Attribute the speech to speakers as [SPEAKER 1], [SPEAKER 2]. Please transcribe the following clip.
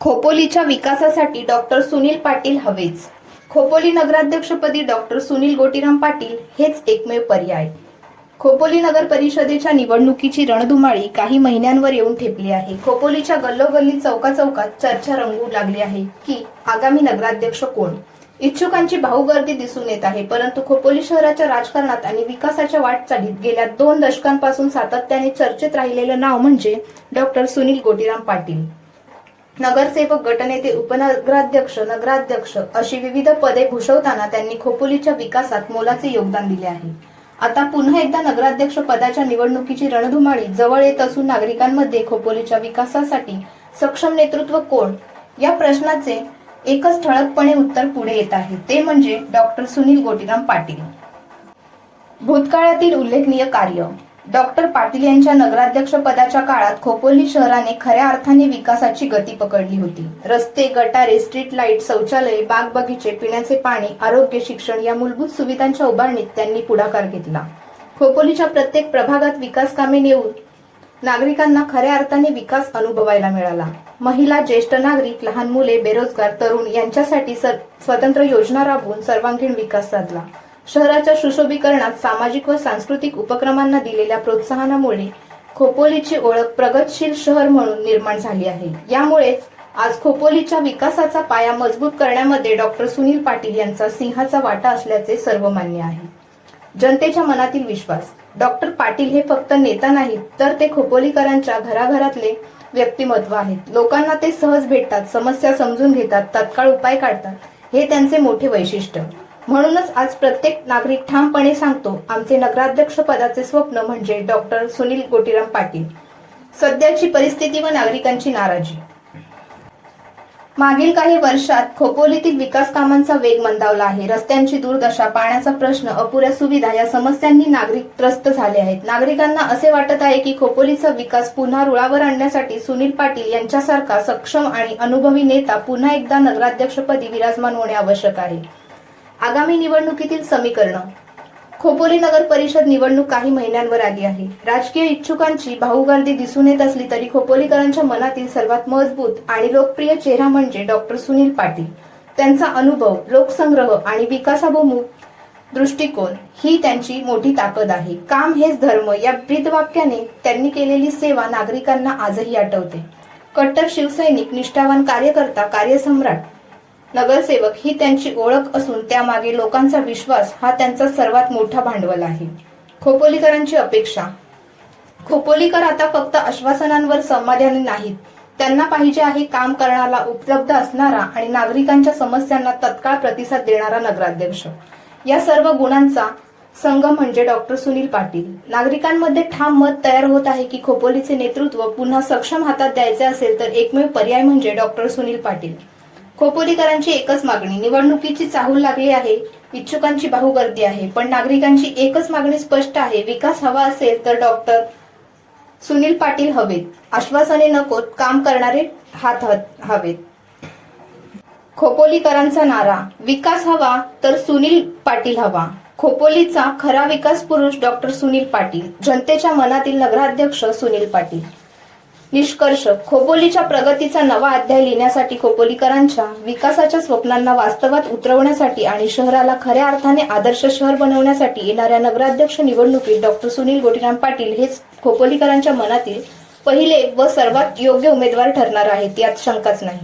[SPEAKER 1] खोपोलीच्या विकासासाठी डॉक्टर सुनील पाटील हवेच. खोपोली नगराध्यक्षपदी डॉक्टर सुनील गोटीराम पाटील हेच एकमेव पर्याय. खोपोली नगर परिषदेच्या निवडणुकीची रणधुमाळी काही महिन्यांवर येऊन ठेपली आहे. खोपोलीच्या गल्लोगल्ली चौका चौकात चर्चा रंगू लागली आहे की आगामी नगराध्यक्ष कोण? इच्छुकांची भाऊगर्दी दिसून येत आहे परंतु खोपोली शहराच्या राजकारणात आणि विकासाच्या वाटचालीत गेल्या दोन दशकांपासून सातत्याने चर्चेत राहिलेलं नाव म्हणजे डॉक्टर सुनील गोटीराम पाटील. नगरसेवक गटनेते उपनगराध्यक्ष नगराध्यक्ष अशी विविध पदे भूषवताना त्यांनी खोपोलीच्या विकासात मोलाचे योगदान दिले आहे. आता पुन्हा एकदा नगराध्यक्ष पदाच्या निवडणुकीची रणधुमाळी जवळ येत असून नागरिकांमध्ये खोपोलीच्या विकासासाठी सक्षम नेतृत्व कोण? या प्रश्नाचे एकच ठळकपणे उत्तर पुढे येत आहे. ते म्हणजे डॉक्टर सुनील गोटीराम पाटील. भूतकाळातील उल्लेखनीय कार्य. डॉक्टर पाटील यांच्या नगराध्यक्ष पदाच्या काळात खोपोली शहराने खऱ्या अर्थाने विकासाची गती पकडली होती. रस्ते गटारे स्ट्रीट लाइट शौचालय बाग बगीचे पिण्याचे पाणी आरोग्य शिक्षण या मूलभूत सुविधांच्या उभारणीत त्यांनी पुढाकार घेतला. खोपोलीच्या प्रत्येक प्रभागात विकास कामे नेऊन नागरिकांना खऱ्या अर्थाने विकास अनुभवायला मिळाला. महिला ज्येष्ठ नागरिक लहान मुले बेरोजगार तरुण यांच्यासाठी स्वतंत्र योजना राबवून सर्वांगीण विकास साधला. शहराच्या सुशोभीकरणात सामाजिक व सांस्कृतिक उपक्रमांना दिलेल्या प्रोत्साहनामुळे खोपोलीची ओळख प्रगतशील शहर म्हणून निर्माण झाली आहे. यामुळेच आज खोपोलीच्या विकासाचा पाया मजबूत करण्यामध्ये डॉक्टर सुनील पाटील यांचा सिंहाचा वाटा असल्याचे सर्वमान्य आहे. जनतेच्या मनातील विश्वास डॉक्टर पाटील हे फक्त नेता नाहीत तर ते खोपोलीकरांच्या घराघरातले व्यक्तिमत्व आहेत. लोकांना ते सहज भेटतात समस्या समजून घेतात तत्काळ उपाय काढतात हे त्यांचे मोठे वैशिष्ट्य. म्हणूनच आज प्रत्येक नागरिक ठामपणे सांगतो आमचे नगराध्यक्ष पदाचे स्वप्न म्हणजे डॉक्टर सुनील गोटीराम पाटील. सध्याची परिस्थिती व नागरिकांची नाराजी. मागील काही वर्षात खोपोलीतील विकास कामांचा वेग मंदावला आहे. रस्त्यांची दुर्दशा पाण्याचा प्रश्न अपुऱ्या सुविधा या समस्यांनी नागरिक त्रस्त झाले आहेत. नागरिकांना असे वाटत आहे की खोपोलीचा विकास पुन्हा रुळावर आणण्यासाठी सुनील पाटील यांच्यासारखा सक्षम आणि अनुभवी नेता पुन्हा एकदा नगराध्यक्षपदी विराजमान होणे आवश्यक आहे. आगामी निवडणुकीतील समीकरण. खोपोली नगर परिषद निवडणूक काही महिन्यांवर आली आहे. राजकीय इच्छुकांची भाऊगर्दी दिसून येत असली तरी खोपोलीकरांच्या मनातील सर्वात मजबूत आणि लोकप्रिय चेहरा म्हणजे डॉक्टर सुनील पाटील. त्यांचा अनुभव लोकसंग्रह आणि विकासाभिमुख दृष्टिकोन ही त्यांची मोठी ताकद आहे. काम हेच धर्म या ब्रीदवाक्याने त्यांनी केलेली सेवा नागरिकांना आजही आठवते. कट्टर शिवसैनिक निष्ठावान कार्यकर्ता कार्यसम्राट नगरसेवक ही त्यांची ओळख असून त्यामागे लोकांचा विश्वास हा त्यांचा सर्वात मोठा भांडवल आहे. खोपोलीकरांची अपेक्षा. खोपोलीकर आता फक्त आश्वासनांवर समाधानी नाहीत. त्यांना पाहिजे आहे काम करणारा उपलब्ध असणारा आणि नागरिकांच्या समस्यांना तत्काळ प्रतिसाद देणारा नगराध्यक्ष. या सर्व गुणांचा संगम म्हणजे डॉक्टर सुनील पाटील. नागरिकांमध्ये ठाम मत तयार होत आहे की खोपोलीचे नेतृत्व पुन्हा सक्षम हातात द्यायचे असेल तर एकमेव पर्याय म्हणजे डॉक्टर सुनील पाटील. खोपोलीकरांची एकच मागणी निवडणुकीची चाहूल लागली आहे इच्छुकांची बाहुगर्दी आहे पण नागरिकांची एकच मागणी स्पष्ट आहे विकास हवा असेल तर डॉक्टर सुनील पाटील हवेत. आश्वासने नकोत काम करणारे हात ह- हवेत. खोपोलीकरांचा नारा विकास हवा तर सुनील पाटील हवा. खोपोलीचा खरा विकास पुरुष डॉक्टर सुनील पाटील जनतेच्या मनातील नगराध्यक्ष सुनील पाटील. निष्कर्ष. खोपोलीच्या प्रगतीचा नवा अध्याय लिहिण्यासाठी खोपोलीकरांच्या विकासाच्या स्वप्नांना वास्तवात उतरवण्यासाठी आणि शहराला खऱ्या अर्थाने आदर्श शहर बनवण्यासाठी येणाऱ्या नगराध्यक्ष निवडणुकीत डॉक्टर सुनील गोटीराम पाटील हेच खोपोलीकरांच्या मनातील पहिले व सर्वात योग्य उमेदवार ठरणार आहेत यात शंकाच नाही.